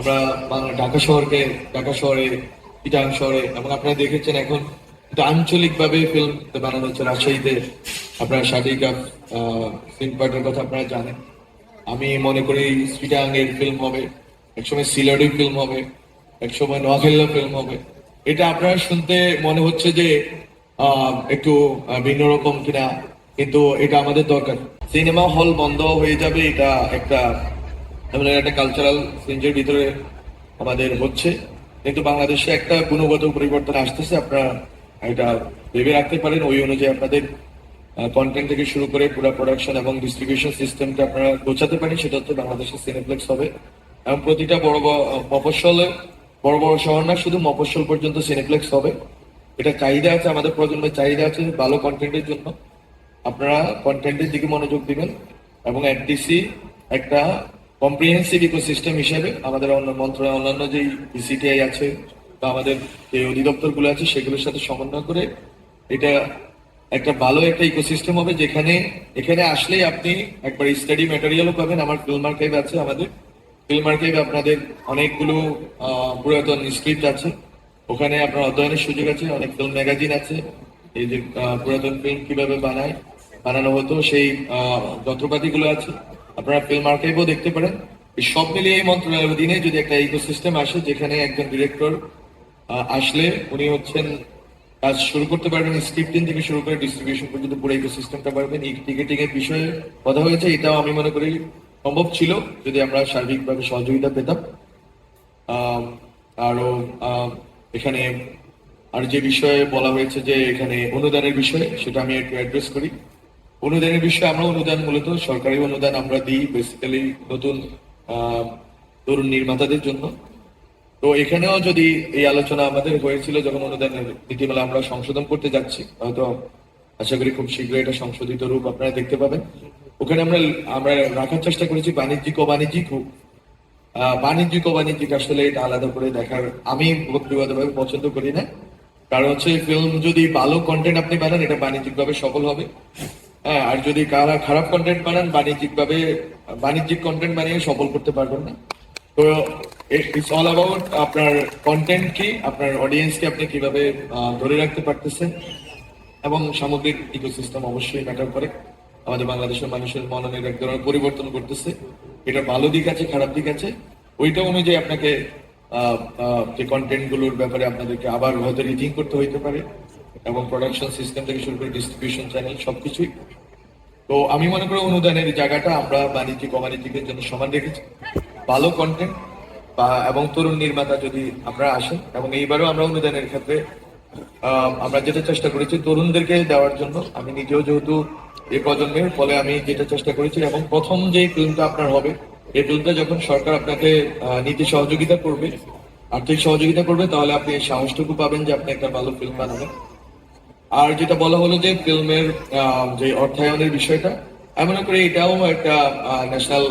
আমরা বাংলা ঢাকা শহরকে, ঢাকা শহরে চিটাং শহরে, এবং আপনারা দেখেছেন এখন আঞ্চলিকভাবে ফিল্ম বানানো হচ্ছে রাজশাহীতে। আপনারা সাদিকা ফিল্ম পার্টের কথা আপনারা জানেন। আমি মনে করি চিটাং এর ফিল্ম হবে, একসময় সিলাডি ফিল্ম হবে, একসময় নোয়াখালীর ফিল্ম হবে। এটা আপনারা শুনতে মনে হচ্ছে যে একটু ভিন্ন রকম কিনা, কিন্তু এটা আমাদের দরকার। সিনেমা হল বন্ধ হয়ে যাবে, এটা একটা আমাদের একটা কালচারাল চেঞ্জের ভিতরে আমাদের হচ্ছে। কিন্তু বাংলাদেশে একটা গুণগত পরিবর্তন আসতেছে, আপনারা এটা ভেবে রাখতে পারেন। ওই অনুযায়ী আপনাদের কন্টেন্ট থেকে শুরু করে পুরো প্রোডাকশন এবং ডিস্ট্রিবিউশন সিস্টেমটা আপনারা গোছাতে পারেন। সেটা হচ্ছে বাংলাদেশের সিনেপ্লেক্স হবে। এবং প্রতিটা বড় মফস্বলে, বড় বড় শহর না, শুধু মফস্বল পর্যন্ত সিনেপ্লেক্স হবে। এটা চাহিদা আছে, আমাদের প্রজন্মের চাহিদা আছে ভালো কন্টেন্টের জন্য। আপনারা কন্টেন্টের দিকে মনোযোগ দিবেন এবং এফডিসি একটা কম্প্রিহেন্সিভ ইকোসিস্টেম হিসেবে আমাদের অন্য মন্ত্রণালয়, অন্যান্য যে ইসিটিআই আছে বা আমাদের যে অধিদপ্তরগুলো আছে, সেগুলোর সাথে সমন্বয় করে এটা একটা ভালো একটা ইকোসিস্টেম হবে যেখানে, এখানে আসলেই আপনি একবার স্টাডি ম্যাটেরিয়ালও পাবেন। আমার ফিল্ম আর্কাইভ আছে আমাদের। ফিল্ম আর্কাইভ আপনাদের অনেকগুলো পুরাতন স্ক্রিপ্ট আছে। ওখানে আপনার অধ্যয়নের সুযোগ আছে। অনেক ফিল্ম ম্যাগাজিন আছে। এই যে পুরাতন ফিল্ম কীভাবে বানায়, বানানো হতো, সেই যন্ত্রপাতিগুলো আছে। আপনারা ফিল্ম আর্কাইভও দেখতে পারেন। এই সব মিলিয়ে এই মন্ত্রণালয়ের অধীনে যদি একটা ইকোসিস্টেম আসে, যেখানে একজন ডিরেক্টর আসলে উনি হচ্ছেন কাজ শুরু করতে পারবেন স্ক্রিপ্টিং থেকে শুরু করে ডিস্ট্রিবিউশন পর্যন্ত পুরো ইকোসিস্টেমটা পারবেন। এই টিকিটিং এর বিষয়ে কথা হয়েছে, এটাও আমি মনে করি সম্ভব ছিল, যদি আমরা সার্বিকভাবে সহযোগিতা পেতাম। আরও এখানে আর যে বিষয়ে বলা হয়েছে যে এখানে অনুদানের বিষয়ে, সেটা আমি একটু অ্যাড্রেস করি। অনুদানের বিষয়ে আমরা অনুদান মূলত সরকারি অনুদান আমরা দিই বেসিক্যালি নতুন তরুণ নির্মাতাদের জন্য। তো এখানেও যদি এই আলোচনা আমাদের হয়েছিল যখন অনুদানের নীতিমালা আমরা সংশোধন করতে যাচ্ছি হয়তো আশা করি খুব শীঘ্রই এটা সংশোধিত রূপ আপনারা দেখতে পাবেন। ওখানে আমরা আমরা রাখার চেষ্টা করেছি বাণিজ্যিক ও বাণিজ্যিক হোক আহ, বাণিজ্যিক বাণিজ্যিক আসলে এটা আলাদা করে দেখার আমি ব্যক্তিগতভাবে পছন্দ করি না। কারণ হচ্ছে ফিল্ম যদি ভালো কন্টেন্ট আপনি বানান এটা বাণিজ্যিক ভাবে সফল হবে। হ্যাঁ আর যদি কারা খারাপ কন্টেন্ট বানান বাণিজ্যিক ভাবে বাণিজ্যিক কন্টেন্ট বানিয়ে সফল করতে পারবেন না। তো ইটস অল অ্যাবাউট আপনার কন্টেন্ট কি, আপনার অডিয়েন্সকে আপনি কীভাবে ধরে রাখতে পারতেছেন, এবং সামগ্রিক ইকোসিস্টেম অবশ্যই ম্যাটার করে। আমাদের বাংলাদেশের মানুষের মননের এক ধরনের পরিবর্তন করতেছে এটা ভালো দিক আছে, খারাপ দিক আছে। ওইটা অনুযায়ী আপনাকে যে কন্টেন্টগুলোর ব্যাপারে আপনাদেরকে আবার হয়তো রিথিং করতে হইতে পারে। এবং প্রোডাকশন সিস্টেম থেকে শুরু করে ডিস্ট্রিবিউশন চ্যানেল সবকিছুই। তো আমি মনে করি অনুদানের জায়গাটা আমরা বাণিজ্যিক, অবাণিজ্যিকের জন্য সমান রেখেছি। ভালো কন্টেন্ট বা, এবং তরুণ নির্মাতা যদি আপনারা আসেন, এবং এইবারও আমরা অনুদানের ক্ষেত্রে আমরা যেটা চেষ্টা করেছি তরুণদেরকে দেওয়ার জন্য। আমি নিজেও যেহেতু এ প্রজন্মের, ফলে আমি যেটা চেষ্টা করেছি, এবং প্রথম যে ফিল্মটা আপনার হবে, এই ফিল্মটা যখন সরকার আপনাকে নীতি সহযোগিতা করবে, আর্থিক সহযোগিতা করবে, তাহলে আপনি সাহসটুকু পাবেন যে আপনি একটা ভালো ফিল্ম বানাবেন। আর যেটা বলা হলো যে ফিল্মের যে অর্থায়নের বিষয়টা, আমি মনে করি এটাও একটা ন্যাশনাল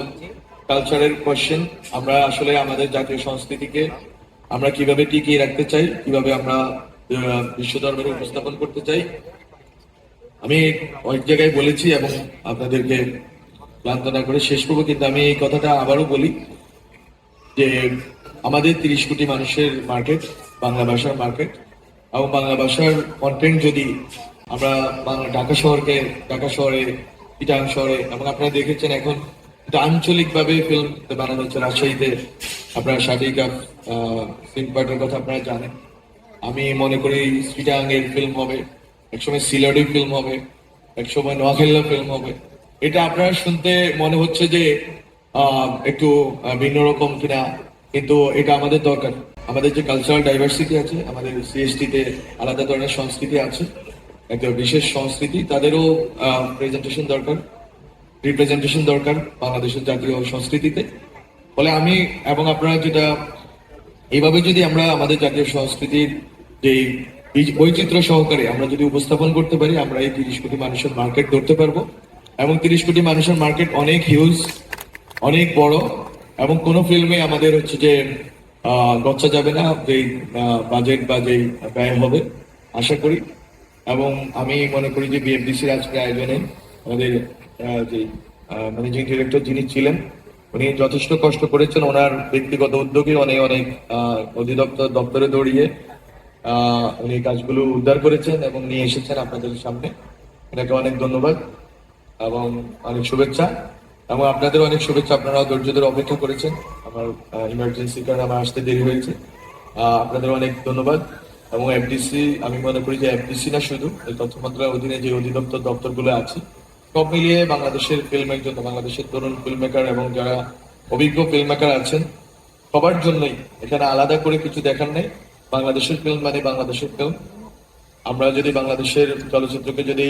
কালচারের কোয়েশ্চেন আমরা আসলে আমাদের জাতীয় সংস্কৃতিকে আমরা কীভাবে টিকিয়ে রাখতে চাই, কীভাবে আমরা বিশ্ব দরবারে উপস্থাপন করতে চাই। আমি অনেক জায়গায় বলেছি এবং আপনাদেরকে ক্লান্ত না করে শেষ করব, কিন্তু আমি এই কথাটা আবারও বলি যে আমাদের তিরিশ কোটি মানুষের মার্কেট বাংলা ভাষার মার্কেট এবং বাংলা ভাষার কন্টেন্ট যদি আমরা বাংলা ঢাকা শহরকে, ঢাকা শহরে চিটাং শহরে এবং আপনারা দেখেছেন এখন আঞ্চলিকভাবে ফিল্ম বানানো হচ্ছে রাজশাহীতে আপনারা সাদিকা ফিল্ম পার্টের কথা আপনারা জানেন। আমি মনে করি চিটাং এর ফিল্ম হবে, একসময় সিলাডি ফিল্ম হবে, একসময় নোয়াখালীর ফিল্ম হবে। এটা আপনারা শুনতে মনে হচ্ছে যে একটু ভিন্ন রকম কিনা, কিন্তু এটা আমাদের দরকার। আমাদের যে কালচারাল ডাইভার্সিটি আছে, আমাদের সিএসটি তে আলাদা ধরনের সংস্কৃতি আছে একটা বিশেষ সংস্কৃতি, তাদেরও প্রেজেন্টেশন দরকার রিপ্রেজেন্টেশন দরকার বাংলাদেশের জাতীয় সংস্কৃতিতে। ফলে আমি এবং আপনারা যেটা, এইভাবে যদি আমরা আমাদের জাতীয় সংস্কৃতির যে বৈচিত্র্য সহকারে আমরা যদি উপস্থাপন করতে পারি, আমরা এই তিরিশ কোটি মানুষের মার্কেট ধরতে পারব। এবং তিরিশ কোটি মানুষের মার্কেট অনেক হিউজ অনেক বড়, এবং কোন ফিল্মে আমাদের হচ্ছে যে গচ্ছা যাবে না, যেই বাজেট বা যেই ব্যয় হবে, আশা করি। এবং আমি মনে করি যে বিএফডিসির আজকে আয়োজনে আমাদের যে ম্যানেজিং ডিরেক্টর যিনি ছিলেন, উনি যথেষ্ট কষ্ট করেছেন ওনার ব্যক্তিগত উদ্যোগে উনি অনেক অধিদপ্তর দপ্তরে দৌড়িয়ে উনি কাজগুলো উদ্ধার করেছেন এবং নিয়ে এসেছেন আপনাদের সামনে। এটাকে অনেক ধন্যবাদ এবং অনেক শুভেচ্ছা। এবং আপনাদের অনেক শুভেচ্ছা আপনারা ধৈর্য ধরে অপেক্ষা করেছেন। আমার ইমার্জেন্সি কারণে আমার আসতে দেরি হয়েছে। আপনাদের অনেক ধন্যবাদ। এবং এফডিসি আমি মনে করি যে এফডিসি না শুধু তথ্য মন্ত্রণালয়ের অধীনে যে অধিদপ্তর দপ্তরগুলো আছে, সব মিলিয়ে বাংলাদেশের ফিল্মের জন্য বাংলাদেশের তরুণ ফিল্ম মেকার এবং যারা অভিজ্ঞ ফিল্ম মেকার আছেন, সবার জন্যই এখানে আলাদা করে কিছু দেখার নেই। বাংলাদেশের ফিল্ম মানে বাংলাদেশের ফিল্ম আমরা যদি বাংলাদেশের চলচ্চিত্রকে যদি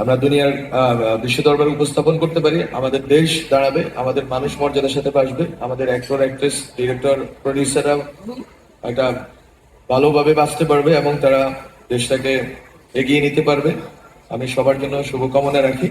আমরা দুনিয়ার বিশ্ব দরবারে উপস্থাপন করতে পারি। আমাদের দেশ দাঁড়াবে, আমাদের মানুষ মর্যাদার সাথে বাঁচবে আমাদের অ্যাক্টর অ্যাক্ট্রেস ডিরেক্টর প্রডিউসাররা একটা ভালোভাবে বাঁচতে পারবে এবং তারা দেশটাকে এগিয়ে নিতে পারবে। আমি সবার জন্য শুভকামনা রাখি।